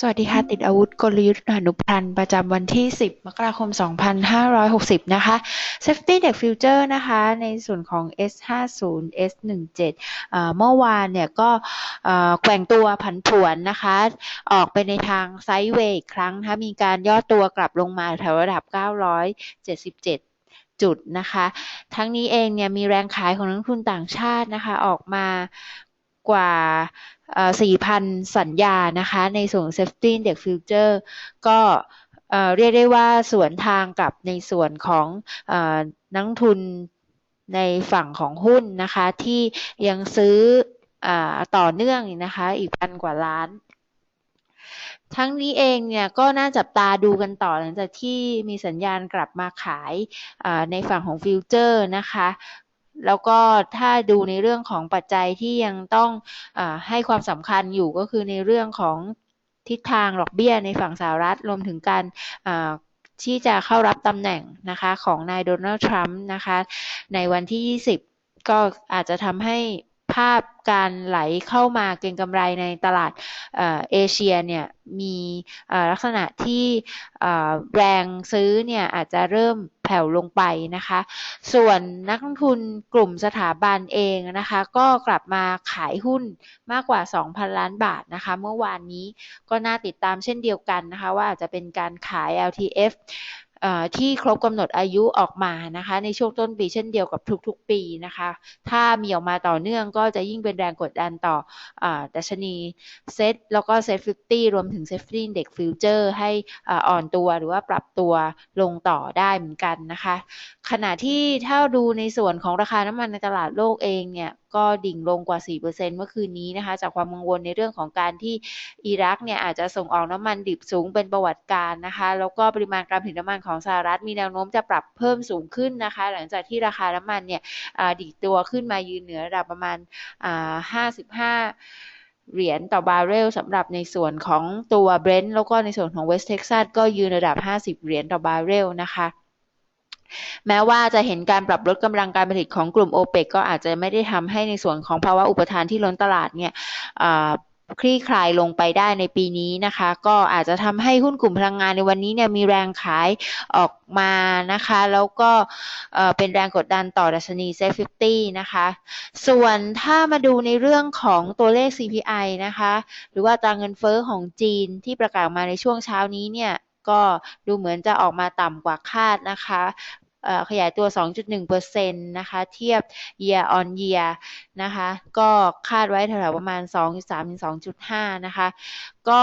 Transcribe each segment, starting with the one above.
สวัสดีค่ะ ติดอาวุธกลยุทธ์อนุพันธ์ประจำวันที่ 10 มกราคม 2560 นะคะ Safety Deck Future นะคะ ในส่วนของ S50 S17 เมื่อวานเนี่ยก็แกว่งตัวผันผวนนะคะ ออกไปในทางไซด์เวย์อีกครั้งนะคะมีการย่อตัวกลับลงมาแถวระดับ 977จุดนะคะ ทั้งนี้เองเนี่ยมีแรงขายของนักทุนต่างชาตินะคะ ออกมา กว่า 4,000 สัญญานะคะ ในส่วน Safety Index Future ก็เรียกได้ว่าสวนทางกับในส่วนของนักทุนในฝั่งของหุ้นนะคะ ที่ยังซื้ออต่อเนื่องนะคะ อีกพันกว่าล้านทั้งนี้เองเนี่ยก็น่าจับตาดูกันต่อหลังจากที่มีสัญญาณกลับมาขายในฝั่งของฟิวเจอร์นะคะ แล้วก็ถ้าดูในเรื่องของปัจจัยที่ยังต้องอให้ความสำคัญอยู่ก็คือในเรื่องของทิศทางดอกเบี้ยในฝั่งสหรัฐรวมถึงการที่จะเข้ารับตำแหน่งนะคะของนายโดนัลด์ทรัมป์นะคะในวันที่ 20 ก็อาจจะทำให้ ภาพการไหลเข้ามาเก็งกำไรในตลาดเอเชียเนี่ยมีลักษณะที่แรงซื้อเนี่ยอาจจะเริ่มแผ่วลงไปนะคะ ส่วนนักลงทุนกลุ่มสถาบันเองนะคะ ก็กลับมาขายหุ้นมากกว่า 2,000 ล้านบาทนะคะ เมื่อวานนี้ก็น่าติดตามเช่นเดียวกันนะคะ ว่าอาจจะเป็นการขาย LTF ที่ครบกำหนดอายุออกมานะคะ ในช่วงต้นปีเช่นเดียวกับทุกๆปีนะคะ ถ้ามีออกมาต่อเนื่องก็จะยิ่งเป็นแรงกดดันต่ออดัชนีเซ็ตแล้วก็เซตฟิฟตี้รวมถึงเซ็ตฟินเด็กฟิวเจอร์ให้อ่อนตัวหรือว่าปรับตัวลงต่อได้เหมือนกันนะคะ ขณะที่ถ้าดูในส่วนของราคาน้ำมันในตลาดโลกเองเนี่ยก็ดิ่งลงกว่า 4%เมื่อคืนนี้นะคะ จากความกังวลในเรื่องของการที่อิรักเนี่ยอาจจะส่งออกน้ำมันดิบสูงเป็นประวัติการนะคะ แล้วก็ปริมาณการผลิตน้ำมันของสหรัฐมีแนวโน้มจะปรับเพิ่มสูงขึ้นนะคะ หลังจากที่ราคาน้ำมันเนี่ยดิ่งตัวขึ้นมายืนเหนือระดับประมาณ 55เหรียญต่อบาร์เรลสำหรับในส่วนของตัวเบรนท์แล้วก็ในส่วนของเวสเท็กซัสก็ยืนระดับ 50 เหรียญต่อบาร์เรลนะคะ แม้ว่าจะเห็นการปรับลดกำลังการผลิตของกลุ่มโอเปกก็อาจจะไม่ได้ทำให้ในส่วนของภาวะอุปทานที่ล้นตลาดเนี่ยคลี่คลายลงไปได้ในปีนี้นะคะ ก็อาจจะทำให้หุ้นกลุ่มพลังงานในวันนี้เนี่ยมีแรงขายออกมานะคะ แล้วก็เป็นแรงกดดันต่อดัชนีเซฟฟิตี้นะคะ ส่วนถ้ามาดูในเรื่องของตัวเลข CPI นะคะ หรือว่าตราเงินเฟอ้อของจีนที่ประกาศมาในช่วงเช้านี้เนี่ย ก็ดูเหมือนจะออกมาต่ำกว่าคาดนะคะขยายตัว 2.1%นะคะ เทียบ year on year นะคะ ก็คาดไว้แถวๆประมาณ 2.3-2.5 นะคะ ก็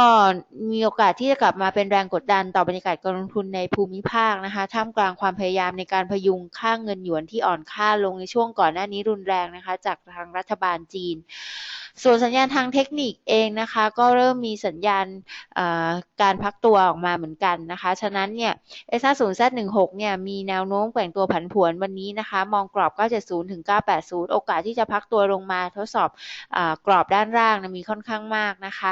มีโอกาสที่จะกลับมาเป็นแรงกดดันต่อบรรยากาศการลงทุนในภูมิภาคนะคะ ท่ามกลางความพยายามในการพยุงค่างเงินหยวนที่อ่อนค่าลงในช่วงก่อนหน้านี้รุนแรงนะคะ จากทางรัฐบาลจีน ส่วนสัญญาณทางเทคนิคเองนะคะ ก็เริ่มมีสัญญาณการพักตัวออกมาเหมือนกันนะคะ ฉะนั้นเนี่ย S50 Z16 เนี่ยมีแนวโน้มแกว่งตัวผันผวนวันนี้นะคะ มองกรอบ 970 ถึง 980 โอกาสที่จะพักตัวลงมาทดสอบอกรอบด้านล่างนะมีค่อนข้างมากนะคะ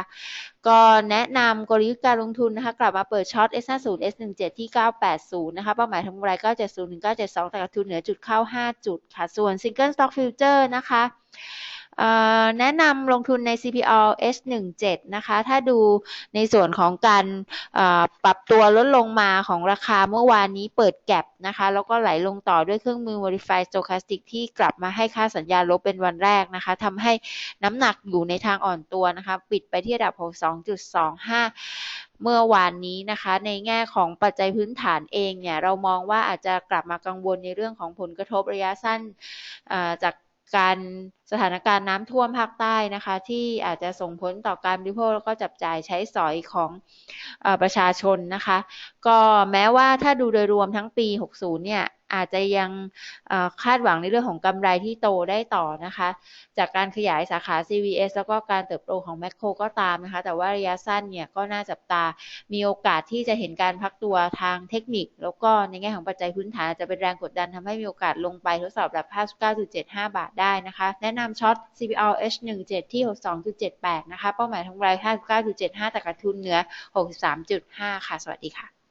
ก็แนะนำกลยุทธ์การลงทุนนะคะ กลับมาเปิดช็อต S50 S17 ที่ 980 นะคะ เป้าหมายทำกำไร 970 ถึง 972 แต่กระทุนเหนือจุดเข้า 5 จุดค่ะ ส่วน Single Stock Future นะคะ แนะนำลงทุนใน CPO S17 นะคะ ถ้าดูในส่วนของการปรับตัวลดลงมาของราคาเมื่อวานนี้เปิดแก็บนะคะ แล้วก็ไหลลงต่อด้วยเครื่องมือ Modify Stochastic ที่กลับมาให้ค่าสัญญาลบเป็นวันแรกนะคะทำให้น้ำหนักอยู่ในทางอ่อนตัวนะคะ ปิดไปที่ระดับ 62.25เมื่อวานนี้นะคะ ในแง่ของปัจจัยพื้นฐานเองเนี่ย เรามองว่าอาจจะกลับมากังวลในเรื่องของผลกระทบระยะสั้นจากการสถานการณ์น้ำท่วมภาคใต้นะคะ ที่อาจจะส่งผลต่อการบริโภคแล้วก็จับจ่ายใช้สอยของอประชาชนนะคะ ก็แม้ว่าถ้าดูโดยรวมทั้งปี 60 เนี่ยอาจจะยังคาดหวังในเรื่องของกำไรที่โตได้ต่อนะคะ จากการขยายสาขา CVS แล้วก็การเติบโตของแมคโครก็ตามนะคะ แต่ว่าระยะสั้นเนี่ยก็น่าจับตา มีโอกาสที่จะเห็นการพักตัวทางเทคนิค แล้วก็ในแง่ของปัจจัยพื้นฐานจะเป็นแรงกดดันทำให้มีโอกาสลงไปทดสอบระดับ 59.75 บาทได้นะคะ แนะนำช็อต CPR H17 ที่ 62.78 นะคะ เป้าหมายทางไร 59.75 แต่กระทุนเหนือ 63.5 ค่ะ สวัสดีค่ะ